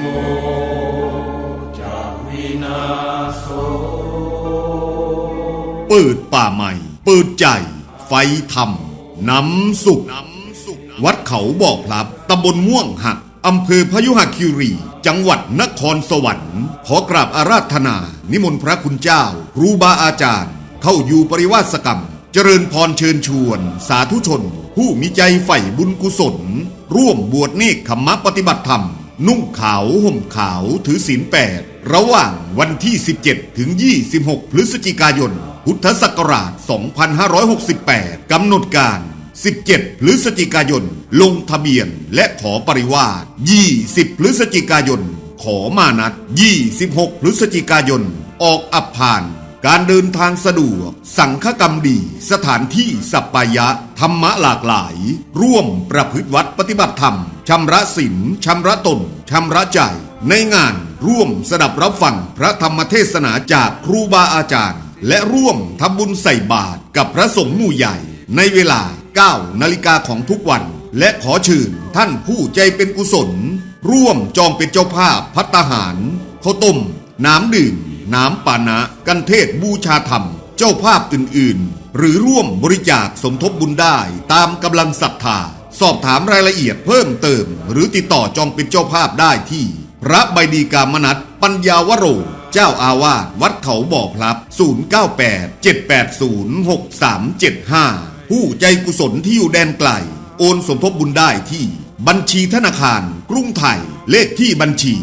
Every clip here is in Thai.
โมจะวินาโสเปิดป่าใหม่ เปิดใจ ไฟธรรมนำสุข วัดเขาบ่อพลับตำบลม่วงหักอำเภอพยุหคีรี จังหวัดนครสวรรค์ ขอกราบอาราธนา นิมนต์พระคุณเจ้า ครูบาอาจารย์ เข้าอยู่ปริวาสกรรม เจริญพรเชิญชวน สาธุชน ผู้มีใจใฝ่บุญกุศล ร่วมบวชเนกขมมะปฏิบัติธรรม นุ่งขาวห่มขาวถือศีลแปดระหว่างวันที่ 17 ถึง 26 พฤศจิกายน พุทธศักราช 2568 กำหนดการ 17 พฤศจิกายน ลงทะเบียนและขอปริวาส20 พฤศจิกายน ขอมานัด 26 พฤศจิกายน ออกอับผ่าน การเดินทางสะดวก สังฆกรรมดี สถานที่สัปปายะ ธรรมะหลากหลาย ร่วมประพฤติวัดปฏิบัติธรรม ชำระศีลชำระตน ชำระใจ ในงานร่วมสดับรับฟังพระธรรมเทศนาจากครูบาอาจารย์ และร่วมทำบุญใส่บาตรกับพระสงฆ์หมู่ใหญ่ ในเวลา 9 นาฬิกาของทุกวัน และขอเชิญท่านผู้ใจเป็นกุศล ร่วมจองเป็นเจ้าภาพพัตตาหารข้าวต้ม น้ำดื่ม น้ำปานะ กันเทศบูชาธรรม เจ้าภาพอื่น ๆ หรือร่วมบริจาคสมทบบุญได้ตามกำลังศรัทธา สอบถามรายละเอียดเพิ่มเติม หรือติดต่อจองเป็นเจ้าภาพได้ที่ พระใบดีกามนัตปัญญาวโร เจ้าอาวาสวัดเขาบ่อพลับ 098-780-6375 ผู้ใจกุศลที่อยู่แดนไกล โอนสมทบบุญได้ที่บัญชีธนาคาร กรุงไทย เลขที่บัญชี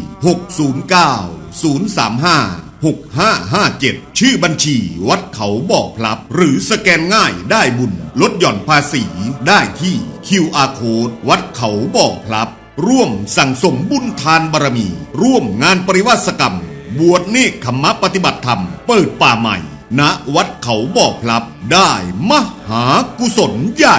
609 035 6557 ชื่อบัญชีวัดเขาบ่อพลับ หรือสแกนง่ายได้บุญ ลดหย่อนภาษีได้ที่ QR Code วัดเขาบ่อพลับ ร่วมสั่งสมบุญทานบารมี ร่วมงานปริวาสกรรม บวชเนกขมมะปฏิบัติธรรม เปิดป่าใหม่ ณวัดเขาบ่อพลับ ได้มหากุศลใหญ่